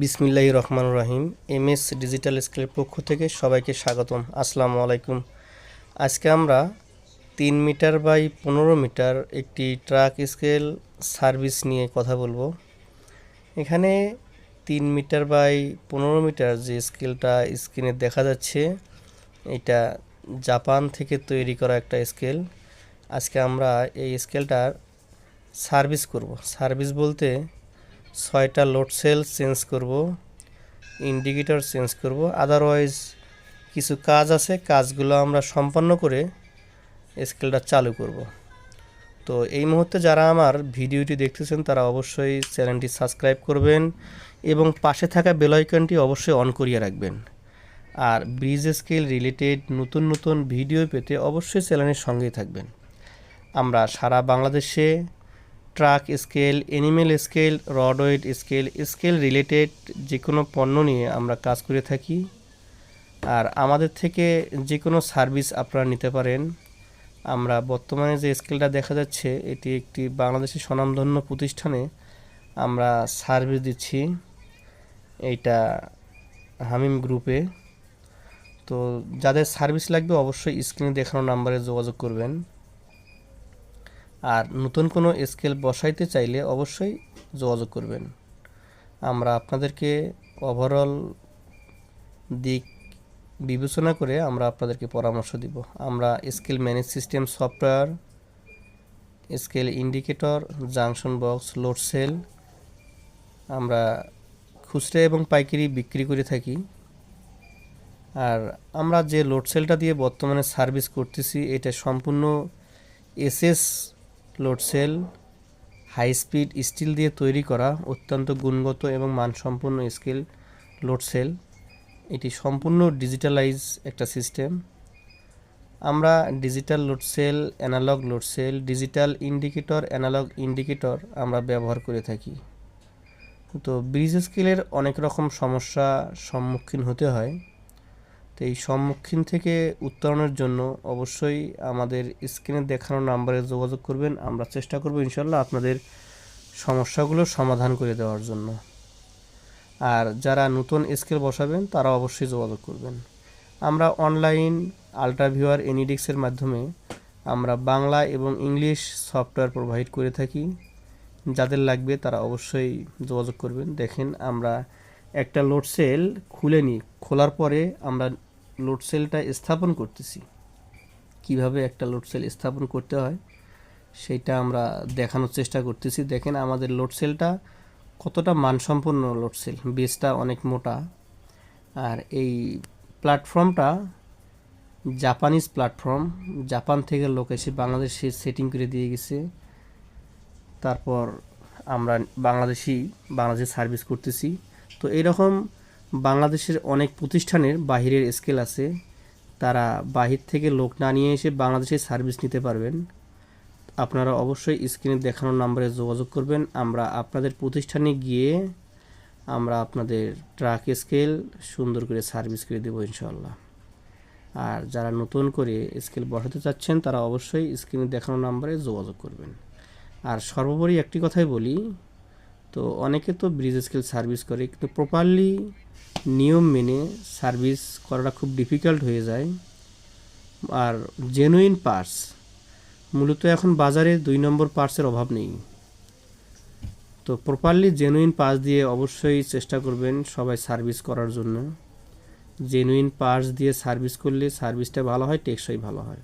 বিসমিল্লাহ রহমান রহিম এম এস ডিজিটাল স্কেলের পক্ষ থেকে সবাইকে স্বাগতম। আসসালামু আলাইকুম। আজকে আমরা তিন মিটার বাই পনেরো মিটার একটি ট্রাক স্কেল সার্ভিস নিয়ে কথা বলব। এখানে তিন মিটার বাই পনেরো মিটার যে স্কেলটা স্ক্রিনে দেখা যাচ্ছে, এটা জাপান থেকে তৈরি করা একটা স্কেল। আজকে আমরা এই স্কেলটার সার্ভিস করব। সার্ভিস বলতে ছয়টা লোড সেল চেঞ্জ করব ইন্ডিকেটর চেঞ্জ করব। আদারওয়াইজ কিছু কাজ আছে, কাজগুলো আমরা সম্পন্ন করে স্কেলটা চালু করব। তো এই মুহূর্তে যারা আমার ভিডিওটি দেখতেছেন, তারা অবশ্যই চ্যানেলটি সাবস্ক্রাইব করবেন এবং পাশে থাকা বেলাইকনটি অবশ্যই অন করিয়ে রাখবেন। আর ব্রিজ স্কেল রিলেটেড নতুন নতুন ভিডিও পেতে অবশ্যই চ্যানেলের সঙ্গেই থাকবেন। আমরা সারা বাংলাদেশে truck scale animal scale rod weight scale scale related যে কোনো পণ্য নিয়ে আমরা কাজ করে থাকি। আর আমাদের থেকে যে কোনো সার্ভিস আপনারা নিতে পারেন। আমরা বর্তমানে যে স্কেলটা দেখা যাচ্ছে, এটি একটি বাংলাদেশের স্বনামধন্য প্রতিষ্ঠানে আমরা সার্ভিস দিচ্ছি। এইটা হামিম গ্রুপে তো যাদের সার্ভিস লাগবে অবশ্যই স্ক্রিনে দেখানো নাম্বারে যোগাযোগ করবেন। আর নতুন কোনো স্কেল বসাইতে চাইলে অবশ্যই যোগাযোগ করবেন। আমরা আপনাদেরকে ওভারঅল দিক বিবেচনা করে আমরা আপনাদেরকে পরামর্শ দিব। আমরা scale manage system software, scale indicator, junction box, load cell আমরা খুচরা এবং পাইকারি বিক্রি করে থাকি। আর আমরা যে লোড সেলটা দিয়ে বর্তমানে সার্ভিস করতেছি, এটা সম্পূর্ণ SS load cell, high speed steel দিয়ে তৈরি করা অত্যন্ত গুণগত এবং মানসম্পন্ন স্কেল লোড সেল। এটি সম্পূর্ণ ডিজিটালাইজ একটা সিস্টেম। আমরা digital load cell, analogue load cell, digital indicator, analogue indicator আমরা ব্যবহার করে থাকি। তো ব্রিজ স্কেলের অনেক রকম সমস্যা সম্মুখীন হতে হয়। এই সম্মুখীন থেকে উত্তরণের জন্য অবশ্যই আমাদের স্ক্রিনে দেখানো নাম্বারে যোগাযোগ করবেন। আমরা চেষ্টা করব ইনশাল্লাহ আপনাদের সমস্যাগুলো সমাধান করে দেওয়ার জন্য। আর যারা নতুন স্কেল বসাবেন, তারা অবশ্যই যোগাযোগ করবেন। আমরা অনলাইন আলট্রাভিউয়ার এনিডিক্সের মাধ্যমে আমরা বাংলা এবং ইংলিশ সফটওয়্যার প্রোভাইড করে থাকি। যাদের লাগবে তারা অবশ্যই যোগাযোগ করবেন। দেখেন আমরা একটা লোড সেল খুলে নিই। খোলার পরে আমরা লোড সেলটা স্থাপন করতেছি। কীভাবে একটা লোড সেল স্থাপন করতে হয় সেইটা আমরা দেখানোর চেষ্টা করতেছি। দেখেন, আমাদের লোড সেলটা কতটা মানসম্পন্ন লোড সেল, বেসটা অনেক মোটা। আর এই প্ল্যাটফর্মটা জাপানিজ প্ল্যাটফর্ম, জাপান থেকে লোক এসে বাংলাদেশে সেটিং করে দিয়ে গেছে। তারপর আমরা বাংলাদেশি, বাংলাদেশে সার্ভিস করতেছি। তো এইরকম বাংলাদেশের অনেক প্রতিষ্ঠানের বাহিরের স্কেল আছে। তারা বাহির থেকে লোক না নিয়ে এসে বাংলাদেশে সার্ভিস নিতে পারবেন। আপনারা অবশ্যই স্ক্রিনে দেখানো নাম্বারে যোগাযোগ করবেন। আমরা আপনাদের প্রতিষ্ঠানে গিয়ে আমরা আপনাদের ট্রাক স্কেল সুন্দর করে সার্ভিস করে দেবো ইনশাল্লাহ আর যারা নতুন করে স্কেল বসাতে চাচ্ছেন, তারা অবশ্যই স্ক্রিনে দেখানো নাম্বারে যোগাযোগ করবেন। আর সর্বোপরি একটি কথাই বলি তো অনেকে তো ব্রিজ স্কেল সার্ভিস করে, কিন্তু প্রপারলি নিয়ম মেনে সার্ভিস করাটা খুব ডিফিকাল্ট হয়ে যায়। আর জেনুইন পার্টস মূলত এখন বাজারে দুই নম্বর পার্টসের অভাব নেই। তো প্রপারলি জেনুইন পার্টস দিয়ে অবশ্যই চেষ্টা করবেন সবাই সার্ভিস করার জন্য। জেনুইন পার্টস দিয়ে সার্ভিস করলে সার্ভিসটা ভালো হয়, টেকসই ভালো হয়।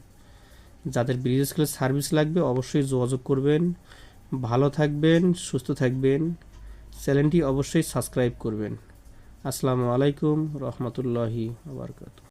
যাদের ব্রিজ স্কেলের সার্ভিস লাগবে অবশ্যই যোগাযোগ করবেন। ভালো থাকবেন সুস্থ থাকবেন। চ্যানেলটি অবশ্যই সাবস্ক্রাইব করবেন। আসসালামু আলাইকুম রহমতুল্লাহি আবরকাত